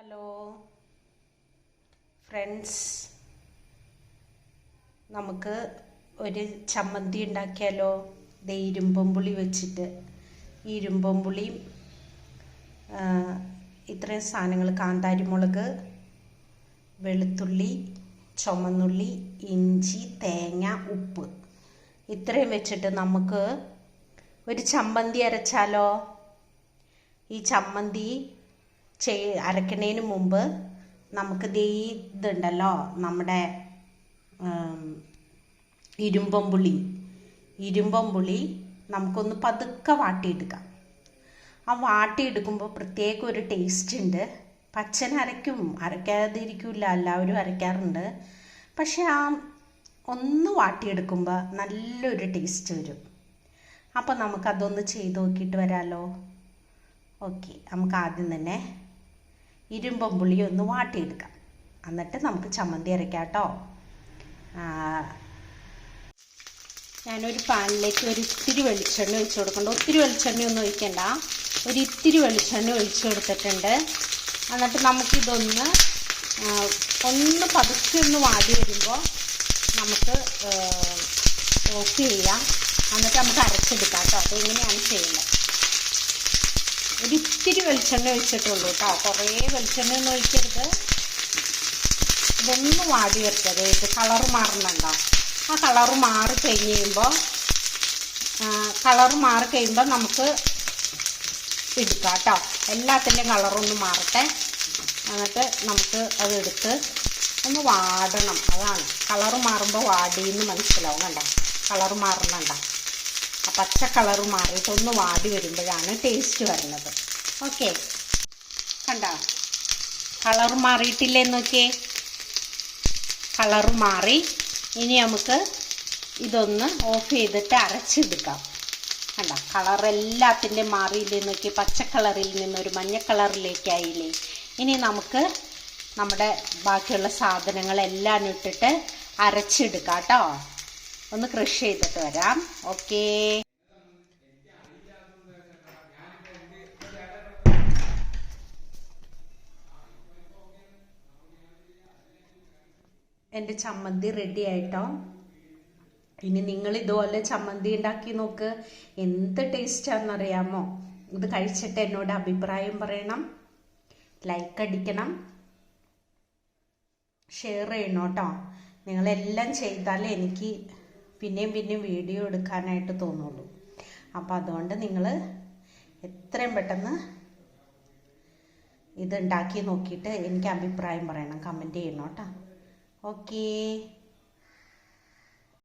Hello. Friends നമുക്ക് ഒരു ചമ്മന്തി ഉണ്ടാക്കിയാലോ? ദേ ഇരുമ്പമ്പുളി വെച്ചിട്ട്. ഈ ഇരുമ്പമ്പുളിയും ഇത്രയും സാധനങ്ങൾ കാന്താരിമുളക് വെളുത്തുള്ളി ചുമന്നുള്ളി ഇഞ്ചി തേങ്ങ ഉപ്പ്. ഇത്രയും വെച്ചിട്ട് നമുക്ക് ഒരു ചമ്മന്തി അരച്ചാലോ? ഈ ചമ്മന്തി ചെയ് അരക്കുന്നതിന് മുമ്പ് നമുക്ക് ദേ ഇതുണ്ടല്ലോ നമ്മുടെ ഇരുമ്പമ്പുളി. ഇരുമ്പമ്പുളി നമുക്കൊന്ന് പതുക്കെ വാട്ടിയെടുക്കാം. ആ വാട്ടിയെടുക്കുമ്പോൾ പ്രത്യേക ഒരു ടേസ്റ്റ് ഉണ്ട്. പച്ചൻ അരയ്ക്കും അരയ്ക്കാതിരിക്കില്ല എല്ലാവരും അരയ്ക്കാറുണ്ട്. പക്ഷെ ആ ഒന്ന് വാട്ടിയെടുക്കുമ്പോൾ നല്ലൊരു ടേസ്റ്റ് വരും. അപ്പോൾ നമുക്കതൊന്ന് ചെയ്ത് നോക്കിയിട്ട് വരാമല്ലോ ഓക്കെ നമുക്ക് ആദ്യം തന്നെ ഇരുമ്പം പുളി ഒന്ന് വാട്ടിയെടുക്കാം. എന്നിട്ട് നമുക്ക് ചമ്മന്തി അരയ്ക്കാം കേട്ടോ ഞാനൊരു പാനിലേക്ക് ഒരു ഇത്തിരി വെളിച്ചെണ്ണ ഒഴിച്ചു കൊടുക്കണ്ട. ഒത്തിരി വെളിച്ചെണ്ണ ഒന്നും ഒഴിക്കണ്ട. ഒരു ഇത്തിരി വെളിച്ചെണ്ണ ഒഴിച്ചു കൊടുത്തിട്ടുണ്ട്. എന്നിട്ട് നമുക്കിതൊന്ന് ഒന്ന് പതുക്കെ ഒന്ന് വാടി വരുമ്പോൾ നമുക്ക് ഓഫ് ചെയ്യാം. എന്നിട്ട് നമുക്ക് അരച്ചെടുക്കാം കേട്ടോ. ഇങ്ങനെയാണ് ചെയ്യുന്നത്? ഒരു ഇത്തിരി വെളിച്ചെണ്ണ ഒഴിച്ചിട്ടുള്ളൂ കേട്ടോ. കുറേ വെളിച്ചെണ്ണ ഒന്നും ഒഴിക്കരുത്. ഇതൊന്നും വാടി വരട്ടത് ഇത് കളറ് മാറുന്നുണ്ടോ ആ കളർ മാറി കഴിഞ്ഞ് കഴിയുമ്പോൾ കളറ് മാറി കഴിയുമ്പോൾ നമുക്ക് എടുക്കാം കേട്ടോ. എല്ലാത്തിന്റെയും കളറൊന്ന് മാറട്ടെ. എന്നിട്ട് നമുക്ക് അതെടുത്ത് ഒന്ന് വാടണം. അതാണ്. കളർ മാറുമ്പോൾ വാടിയെന്ന് മനസ്സിലാവും കണ്ടോ? കളറ് മാറുന്നുണ്ടോ ആ പച്ച കളറ് മാറിയിട്ട് ഒന്ന് വാടി വരുമ്പോഴാണ് ടേസ്റ്റ് വരുന്നത്. ഓക്കെ കണ്ടോ? കളർ മാറിയിട്ടില്ലേ നോക്കിയേ? കളർ മാറി. ഇനി നമുക്ക് ഇതൊന്ന് ഓഫ് ചെയ്തിട്ട് അരച്ചെടുക്കാം. കണ്ട? കളർ എല്ലാത്തിന്റെ മാറിയില്ലേ നോക്കി പച്ച കളറിൽ നിന്നൊരു മഞ്ഞ കളറിലേക്കായില്ലേ? ഇനി നമുക്ക് നമ്മുടെ ബാക്കിയുള്ള സാധനങ്ങളെല്ലാം ഇട്ടിട്ട് അരച്ചെടുക്കാം കേട്ടോ. ഒന്ന് ക്രഷ് ചെയ്തിട്ട് വരാം. ഓക്കേ എന്റെ ചമ്മന്തി റെഡി ആയിട്ടോ? ഇനി നിങ്ങൾ ഇതുപോലെ ചമ്മന്തി ഉണ്ടാക്കി നോക്ക്. എന്ത് ടേസ്റ്റാണെന്നറിയാമോ ഇത് കഴിച്ചിട്ട് എന്നോട് അഭിപ്രായം പറയണം. ലൈക്ക് അടിക്കണം. ഷെയർ ചെയ്യണം നിങ്ങളെല്ലാം ചെയ്താലേ എനിക്ക് പിന്നെയും പിന്നെയും വീഡിയോ എടുക്കാനായിട്ട് തോന്നുള്ളൂ. അപ്പോൾ അതുകൊണ്ട് നിങ്ങൾ എത്രയും പെട്ടെന്ന് ഇത് ഉണ്ടാക്കി നോക്കിയിട്ട് എനിക്ക് അഭിപ്രായം പറയണം കമന്റ് ചെയ്യണം കേട്ടോ. ഓക്കേ